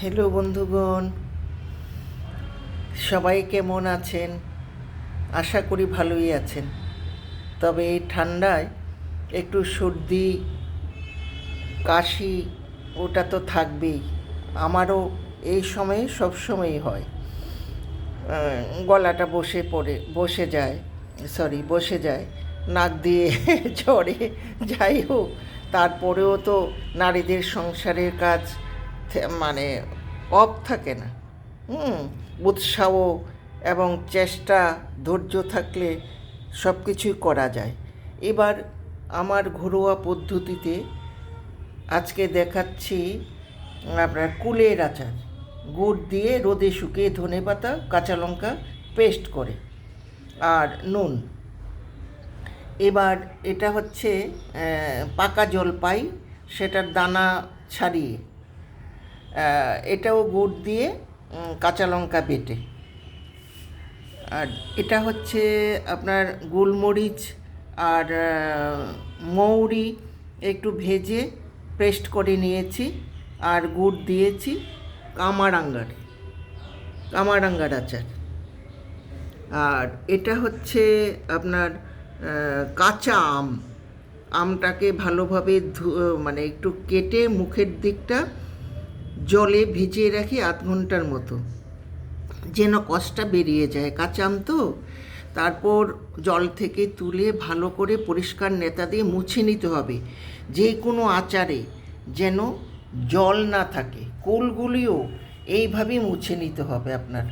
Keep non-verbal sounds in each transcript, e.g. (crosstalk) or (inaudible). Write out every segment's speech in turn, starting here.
Hello বন্ধুগণ। সবাই কেমন আছেন? আশা করি ভালোই আছেন। তবে এই ঠান্ডায় একটু সর্দি, কাশি, ওটা তো থাকবেই। আমারও এই সময়ে সবসময়ই হয়। গলাটা বসে পড়ে, বসে যায় সরি বসে যায়, নাক দিয়ে (laughs) ঝরে। যাই হোক, তারপরেও তো নারীদের সংসারের কাজ মানে অফ থাকে না। হুম, উৎসাহ এবং চেষ্টা, ধৈর্য থাকলে সব কিছুই করা যায়। এবার আমার ঘরোয়া পদ্ধতিতে আজকে দেখাচ্ছি আপনার কুলের আচার। গুড় দিয়ে রোদে শুকিয়ে ধনে পাতা, কাঁচা লঙ্কা পেস্ট করে। আর নুন। এবার এটা হচ্ছে পাকা জলপাই, সেটার দানা ছাড়িয়ে। এটাও গুড় দিয়ে কাঁচা লঙ্কা বেটে। আর এটা হচ্ছে আপনার গোলমরিচ আর মৌরি একটু ভেজে পেস্ট করে নিয়েছি আর গুড় দিয়েছি কামারাঙ্গার কামারাঙ্গার আচার। আর এটা হচ্ছে আপনার কাঁচা আম। আমটাকে ভালোভাবে ধু- মানে একটু কেটে মুখের দিকটা জলে ভিজিয়ে রাখি আধ ঘণ্টার মতো। যেন কষটা বেরিয়ে যায়। কাঁচা আম তো। তারপর জল থেকে তুলে ভালো করে পরিষ্কার নেতা দিয়ে মুছে নিতে হবে। যে কোনো আচারে যেন জল না থাকে। কুলগুলিও এইভাবেই মুছে নিতে হবে আপনার।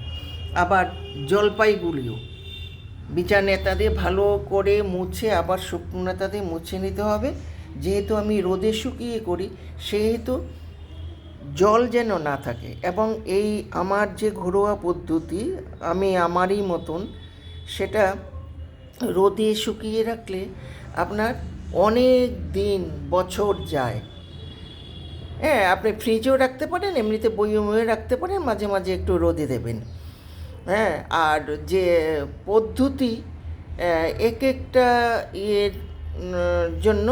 আবার জলপাইগুলিও। বিচার নেতা দিয়ে ভালো করে মুছে আবার শুকনো নেতা দিয়ে মুছে নিতে হবে। যেহেতু আমি রোদে শুকিয়ে করি, সেহেতু জল যেন না থাকে এবং এই আমার যে ঘরোয়া পদ্ধতি, আমি আমারই মতন সেটা রোদে শুকিয়ে রাখলে আপনার অনেক দিন, বছর যায়। হ্যাঁ আপনি ফ্রিজেও রাখতে পারেন, এমনিতে বইয়ে রাখতে পারেন, মাঝে মাঝে একটু রোদে দেবেন। হ্যাঁ আর যে পদ্ধতি এক একটা ইয়ের জন্য,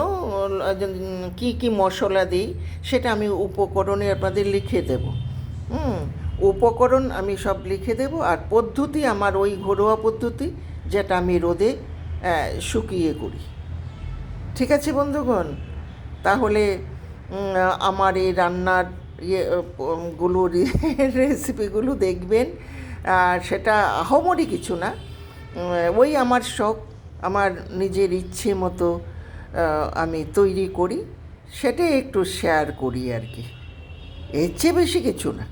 কি কি মশলা দিই, সেটা আমি উপকরণে আপনাদের লিখে দেব। হুম, উপকরণ আমি সব লিখে দেব, আর পদ্ধতি আমার ওই ঘরোয়া পদ্ধতি, যেটা আমি রোদে শুকিয়ে করি। ঠিক আছে বন্ধুগণ? তাহলে আমার এই রান্নার ইয়ে গুলো (laughs) রেসিপিগুলো দেখবেন, আর সেটা আহমরি কিছু না ওই আমার শখ। আমার নিজের ইচ্ছে মতো আমি তৈরি করি, সেটাই একটু শেয়ার করি আর কি। এর চেয়ে বেশি কিছু না।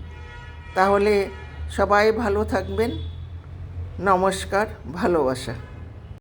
তাহলে সবাই ভালো থাকবেন। নমস্কার, ভালোবাসা।